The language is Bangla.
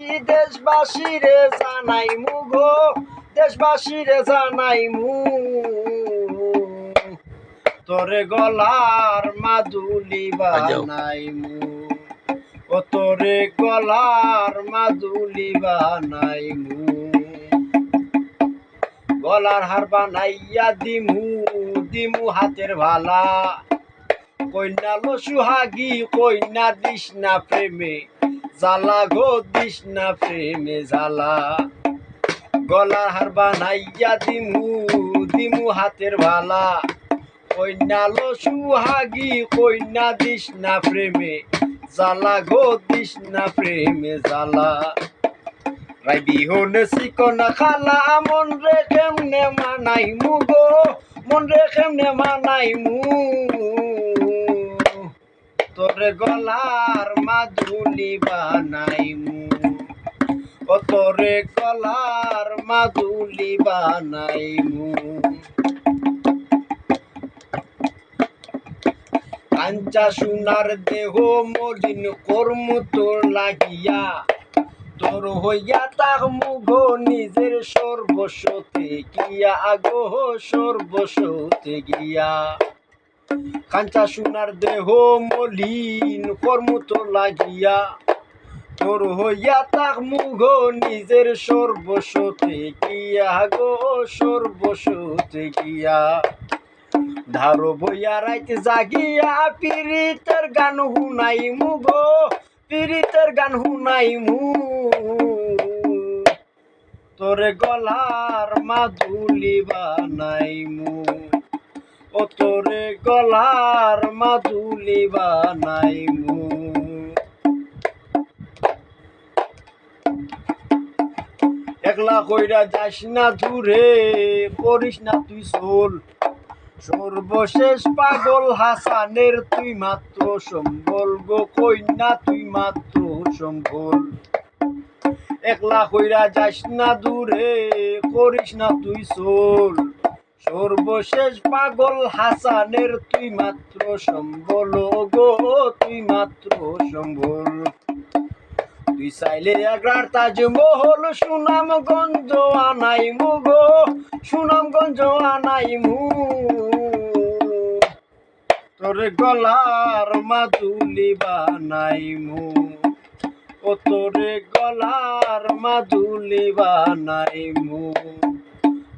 দেশবাসী রে জানাই মু গো দেশবাসী রে জানাই মু। তোরে গলার মাদুলি বানাই মু। ও তোরে গলার মাদুলি বানাই মু। গলার হার বানাইয়া দিমু দিমু হাতের ভালা কন্যা লো সুহাগী কন্যা দিস না প্রেমে। জ্বালা গো দিস না প্রেমে জ্বালা। গলার হার বানাইয়া দিমু দিমু হাতের ভালা কন্যা লো সুহাগী, কন্যা দিস না প্রেমে। জ্বালা গো দিস না প্রেমে জ্বালা। রাই বিহন সিকন খালা, মন রে কেমনে মানাই মু গো? মন রে কেমনে মানাই মু তোরে গলার মাদুলি বানাই মু ও তোরে গলার মাদুলি বানাই মু কাঞ্চা সোনার দেহ মলিন কর্ম তোর লাগিয়া। তোর হইয়া তাক মুঘ নিজের সর্বস্বতে গিয়া। আগো সর্বস্বতে গিয়া। কাঞ্চা সোনার দেহ মলিন, কর্ম তোর লাগিয়া। তোর হইয়া তাক মুঘ নিজের সর্বস্বতে গিয়া গো সর্বস্বতে গিয়া ধারো বইয়া রাইতে জাগিয়া, পীড়িতের গান হুনাই মু গো, পীড়িতের গান হুনাই মু তোরে গলার মাদুলি বানাই মু ও তোরে গলার মাদুলি বানাই মু একলা কইরা যাস না দূরে করিস না তুই সোল সর্বশেষ পাগল হাসানের তুই মাত্র সম্বল গো কইনা তুই মাত্র সম্বল। একলা কইরা যাস না দূরে করিস না তুই সোল সর্বশেষ পাগল হাসানের তুই মাত্র সম্বল গো তুই মাত্র সম্বল। তুই চাইলে আগ্রার তাজমহল, সুনামগঞ্জ আনাই মু গো, সুনামগঞ্জ আনাই মু তোরে গলার মাদুলি বানাই মু ও তোরে গলার মাদুলি বানাই মু